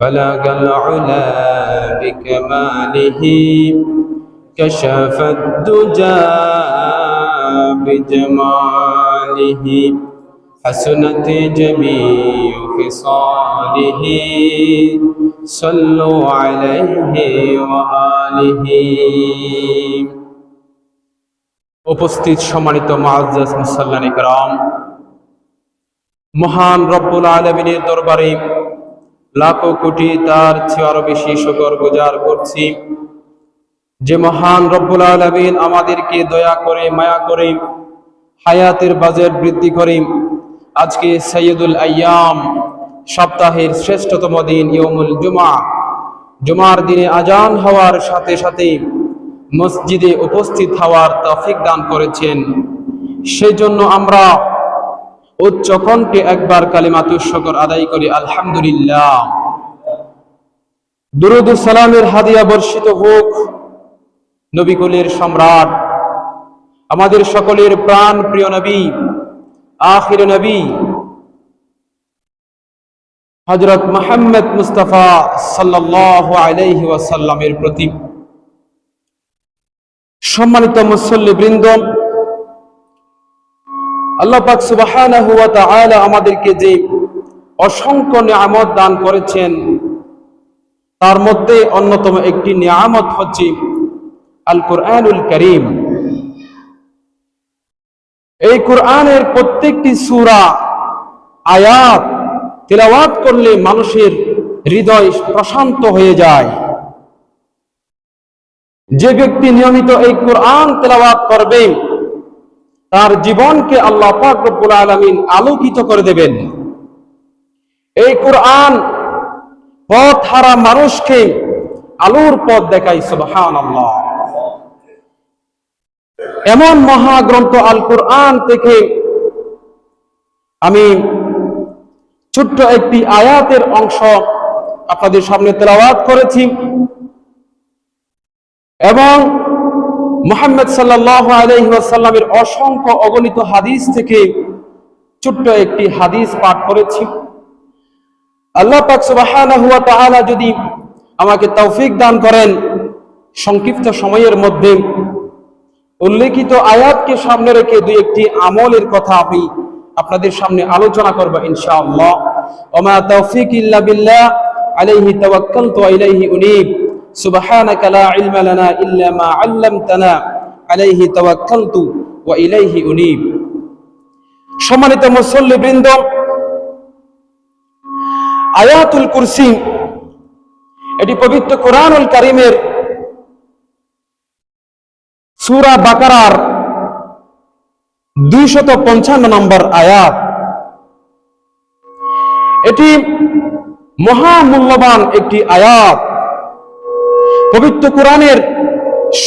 بلغ العلا بكماله كشف الدجى بجماله حسنت جميع خصاله صلوا عليه وآله উপস্থিত সম্মানিত মুআজ্জাজ মুসাল্লান ইকরাম মহান রব্বুল আলমিনের দরবারে লাখো কোটি তার চেয়ে আরও বেশি শুকর গুজার করছি। যে মহান রব্বুল আলমিন আমাদেরকে দয়া করে, মায়া করে, হায়াতের বাজেট বৃদ্ধি করে। আজকে সৈয়দুল আয়াম, সপ্তাহের শ্রেষ্ঠতম দিন ইয়মুল জুমা জুমার দিনে আজান হওয়ার সাথে সাথে মসজিদে উপস্থিত হওয়ার তফিক দান করেছেন। সেই জন্য আমরা উচ্চ কণ্ঠে একবার কালিমাতুর শকর আদায় করি, আলহামদুলিল্লাহ। দুরুদ সালামের হাদিয়া বর্ষিত হোক, নবিকুলের সম্রাট, আমাদের সকলের প্রাণ প্রিয় নবী, আখির নবী হজরত মোহাম্মদ মুস্তাফা সাল্লাহ আলাইহি ওয়াসাল্লামের প্রতি সম্মানিত মুসল্লি বৃন্দ আল্লাহ পাক সুবহানাহু ওয়া তাআলা আমাদেরকে যে অসংখ্য নিয়ামত দান করেছেন, তার মধ্যে অন্যতম একটি নিয়ামত হচ্ছে আল কোরআনুল করিম। এই কোরআনের প্রত্যেকটি সূরা, আয়াত তেলাওয়াত করলে মানুষের হৃদয় প্রশান্ত হয়ে যায়। যে ব্যক্তি নিয়মিত এই কোরআন তেলাওয়াত করবে তার জীবনকে আল্লাহ পাক রব্বুল আলামিন আলোকিত করে দেবেন। এই কোরআন পথ হারা মানুষকে আলোর পথ দেখাই সুবহানাল্লাহ। এমন মহাগ্রন্থ আল কোরআন থেকে আমি ছোট্ট একটি আয়াতের অংশ আপনাদের সামনে তেলাওয়াত করেছি। এবং মোহাম্মদ সাল্লাহ আলহিহাসাল্লামের অসংখ্য অগণিত হাদিস থেকে ছোট্ট একটি হাদিস পাঠ করেছি। আল্লাহ পাক যদি আমাকে তৌফিক দান করেন সংক্ষিপ্ত সময়ের মধ্যে উল্লেখিত আয়াতকে সামনে রেখে দুই একটি আমলের কথা আমি আপনাদের সামনে আলোচনা করব ইনশাআল্লাহ। ওমা তৌফিক ইল্লা বিল্লাহ, আলাইহি তাওয়াক্কালতু ওয়া ইলাইহি উনীব। سبحانك لا علم لنا إلا ما علمتنا عليه توكلت وإليه أنيب সম্মানিত মুসল্লি বৃন্দ আয়াতুল কুরসি এটি পবিত্র কোরআনুল কারিমের সূরা বাকারার দুইশত পঞ্চান্ন নম্বর আয়াত এটি মহামূল্যবান একটি আয়াত পবিত্র কোরআনের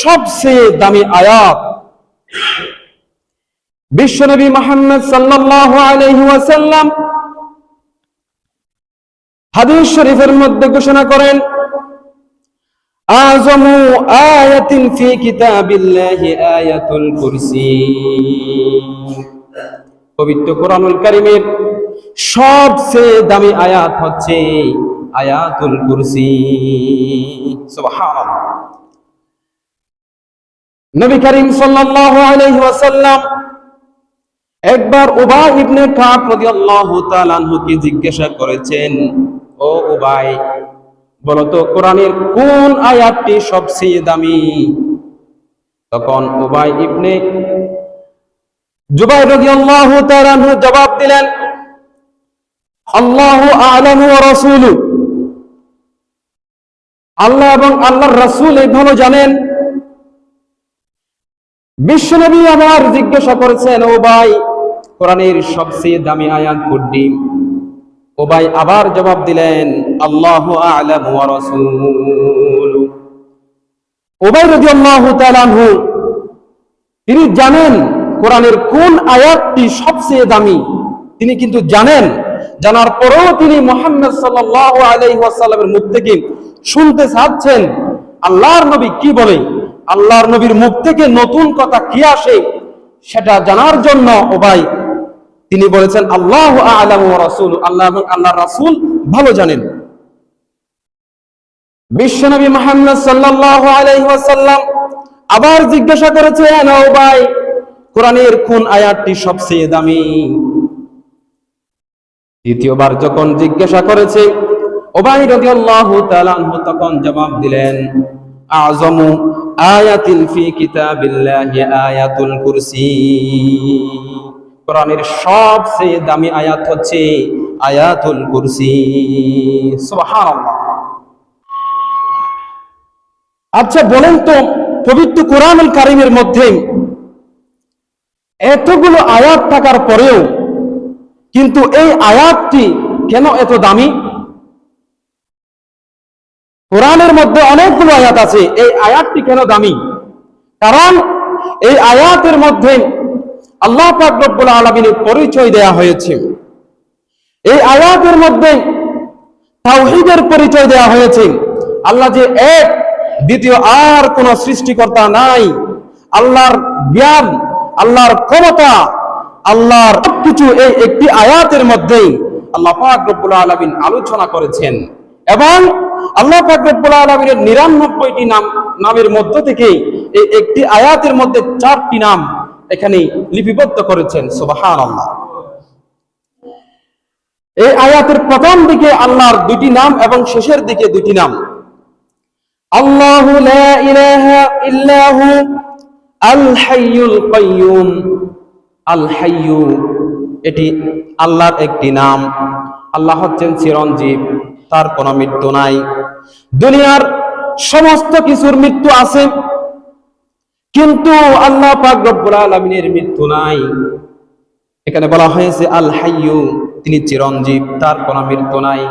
সবচেয়ে দামি আয়াত। বিশ্বনবী মোহাম্মদ আলাইহি হাদিস শরীফের মধ্যে ঘোষণা করেন আযমু আয়াতিন ফি কিতাবিল্লাহি আয়াতুল কুরসি। পবিত্র কোরআনুল কারীমের সবচেয়ে দামি আয়াত হচ্ছে আয়াতুল কুরসি। সুবহানাল্লাহ। নবী করিম সাল্লাল্লাহু আলাইহি ওয়াসাল্লাম একবার উবাই ইবনে কাব রাদিয়াল্লাহু তাআলা আনহুকে জিজ্ঞাসা করেছেন, ও উবাই বলো তো কোরআনের কোন আয়াতটি সবচেয়ে দামি? তখন উবাই ইবনে জুবাইর রাদিয়াল্লাহু তাআলা জবাব দিলেন, আল্লাহু আ'লামু ওয়া রাসূলুহু আল্লাহ এবং আল্লাহর রাসূল এই ভালো জানেন। বিশ্বনবী আবার জিজ্ঞাসা করেছেন, ও ভাই, কোরআনের সবচেয়ে দামি আয়াত কোনটি? ও ভাই আবার জবাব দিলেন, আল্লাহ আ'লাম ওয়া রাসূল ওবাই রাদিয়াল্লাহু তাআলা তিনি জানেন কোরআনের কোন আয়াতটি সবচেয়ে দামি। তিনি কিন্তু জানেন, জানার পরেও তিনি মোহাম্মদ সাল্লাল্লাহু আলাইহি ওয়াসাল্লামের মুখ শুনতে চাচ্ছেন, আল্লাহর নবী কি বলে? আল্লাহর নবীর মুখ থেকে নতুন কথা কি আসে সেটা জানার জন্য ও ভাই, তিনি বলেছেন, আল্লাহ আলাম রাসূল আল্লাহ এবং আল্লাহর রাসূল ভালো জানেন। বিশ্বনবী মোহাম্মদ সাল্লাল্লাহু আলাইহি ওয়াসাল্লাম আবার জিজ্ঞাসা করেছেন ও ভাই, কোরআনের কোন আয়াতটি সবচেয়ে দামি? দ্বিতীয়বার যখন জিজ্ঞাসা করেছে ওবাই রাদিয়াল্লাহু তাআলা আনহু তখন জবাব দিলেন আয়াতিন ফি কিতাবিল্লাহি আয়াতুল কুরসি। কোরআনের সবচেয়ে দামি আয়াত হচ্ছে আয়াতুল কুরসি। সুবহানাল্লাহ। আচ্ছা বলেন তো, পবিত্র কোরআনুল কারিমের মধ্যে এতগুলো আয়াত থাকার পরেও কিন্তু এই আয়াতটি কেন এত দামি? কোরআনের মধ্যে অনেকগুলো আয়াত আছে। এই আয়াতটি কেন দামি? কারণ এই আয়াতের মধ্যে আল্লাহ পাক রব্বুল আলামিনের পরিচয় দেয়া হয়েছে। এই আয়াতের মধ্যে তাওহিদের পরিচয় দেয়া হয়েছে। আল্লাহ যে এক, দ্বিতীয় আর কোন সৃষ্টিকর্তা নাই। আল্লাহর জ্ঞান, আল্লাহর ক্ষমতা, আল্লাহর সবকিছু এই একটি আয়াতের মধ্যেই আল্লাহ পাক আলামিন আলোচনা করেছেন। এবং আল্লাহ পাক রব্বুল আলামিনের নিরানব্বইটি নাম, নামের মধ্য থেকে এই একটি আয়াতের মধ্যে চারটি নাম এখানে লিপিবদ্ধ করেছেন, সুবহানাল্লাহ। এই আয়াতের প্রথম দিকে আল্লাহর দুটি নাম এবং শেষের দিকে দুটি নাম। আল্লাহ এটি আল্লাহর একটি নাম। আল্লাহ হচ্ছেন চিরঞ্জীব। তার কোনো মৃত্যু নাই। দুনিয়ার সমস্ত কিছুর মৃত্যু আছে, কিন্তু আল্লাহ পাক রব্বুল আলামিনের মৃত্যু নাই। এখানে বলা হয়েছে, আল হাইয়ু, তিনি চিরঞ্জীব, তার কোনো মৃত্যু নাই।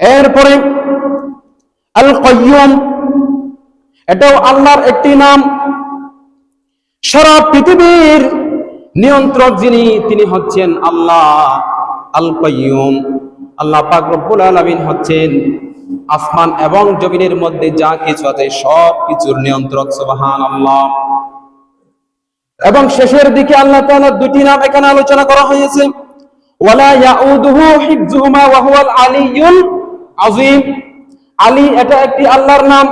এরপরে, আল কয়্যুম, এটাও আল্লাহর একটি নাম। সারা পৃথিবীর নিয়ন্ত্রক যিনি, তিনি হচ্ছেন আল্লাহ, আল কয়্যুম। আল্লাহ পাক আলামিন হচ্ছেন আসমান এবং জমিনের মধ্যে যা কিছু আছে সব কিছুর নিয়ন্ত্রক, সুবহানাল্লাহ। এবং শেষের দিকে আল্লাহ তাআলার দুটি নাম এখানে আলোচনা করা হয়েছে। আলী এটা একটি আল্লাহর নাম।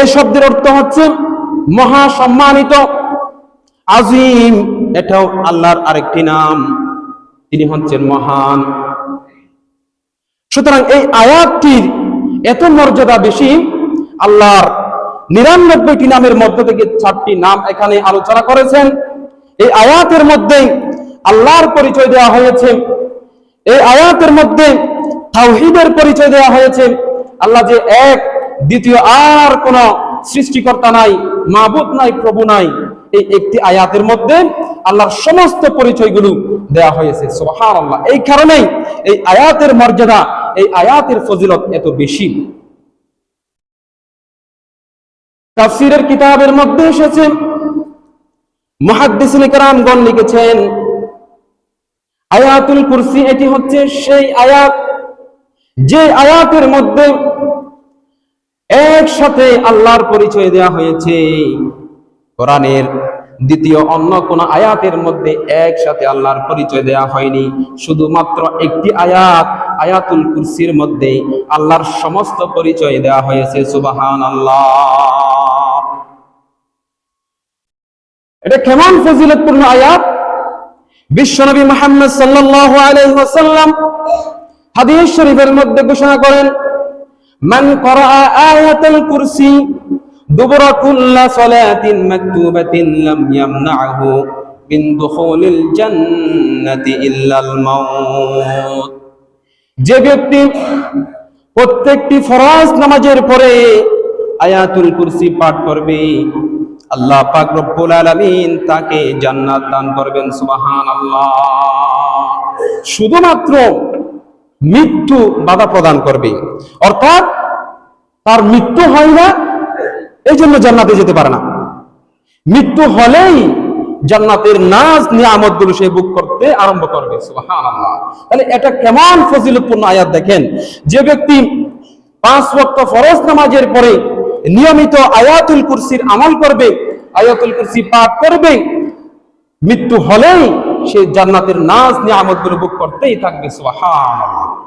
এই শব্দের অর্থ হচ্ছে মহা সম্মানিত আজিম এটাও আল্লাহর আরেকটি নাম। তিনি হচ্ছেন মহান। সুতরাং এই আয়াতটির এত মর্যাদা বেশি, আল্লাহর নিরানব্বইটি নামের মধ্য থেকে চারটি নাম এখানে আলোচনা করেছেন। এই আয়াতের মধ্যে আল্লাহর পরিচয় দেওয়া হয়েছে। এই আয়াতের মধ্যে তাওহীদের পরিচয় দেওয়া হয়েছে। আল্লাহ যে এক, দ্বিতীয় আর কোন সৃষ্টিকর্তা নাই, মাবুদ নাই, প্রভু নাই, এই একটি আয়াতের মধ্যে আল্লাহর সমস্ত পরিচয়গুলো দেওয়া হয়েছে। সুবহানাল্লাহ। এই কারণেই এই আয়াতের মর্যাদা, এই আয়াতের ফজিলত এত বেশি। তাফসীরের কিতাবের মধ্যে এসেছে মুহাদ্দিসিন কেরামগণ লিখেছেন, আয়াতুল কুরসি এটি হচ্ছে সেই আয়াত, যে আয়াতের মধ্যে একসাথে আল্লাহর পরিচয় দেওয়া হয়েছে। কোরআনের দ্বিতীয়, অন্য কোন আয়াতের মধ্যে একসাথে আল্লাহর পরিচয় দেওয়া হয়নি। শুধুমাত্র একটি আয়াত, আয়াতুল কুরসির মধ্যে আল্লাহর সমস্ত পরিচয় দেওয়া হয়েছে। সুবাহান আল্লাহ এটা কেমন ফজিলতপূর্ণ আয়াত? বিশ্বনবী মোহাম্মদ সাল্লাল্লাহু আলাইহি ওয়াসাল্লাম হাদিস শরীফের মধ্যে ঘোষণা করেন, মান করা আয়াতুল কুরসি দুবর কুল্লা সালাতিন মাকতুবাতিন যে ব্যক্তি প্রত্যেকটি ফরজ নামাজের পরে আয়াতুল কুরসি পাঠ করবে, আল্লাহ পাক রব্বুল আলামিন তাকে জান্নাত দান করবেন, সুবহানাল্লাহ। শুধুমাত্র মৃত্যু বাধা প্রদান করবে। অর্থাৎ তার মৃত্যু হয় না এই জন্য জান্নাতে যেতে পারে না। মৃত্যু হলেই জান্নাতের নাজ নিয়ামতগুলো সে বুক করতে আরম্ভ করবে তাহলে এটা কেমন ফজিলতপূর্ণ আয়াত দেখেন? যে ব্যক্তি পাঁচ ওয়াক্ত ফরজ নামাজের পরে নিয়মিত আয়াতুল কুরসির আমল করবে, আয়াতুল কুরসি পাঠ করবে, মৃত্যু হলেই সে জান্নাতের নাজ নিয়ামতগুলো বুক করতেই থাকবে, সুবহানাল্লাহ।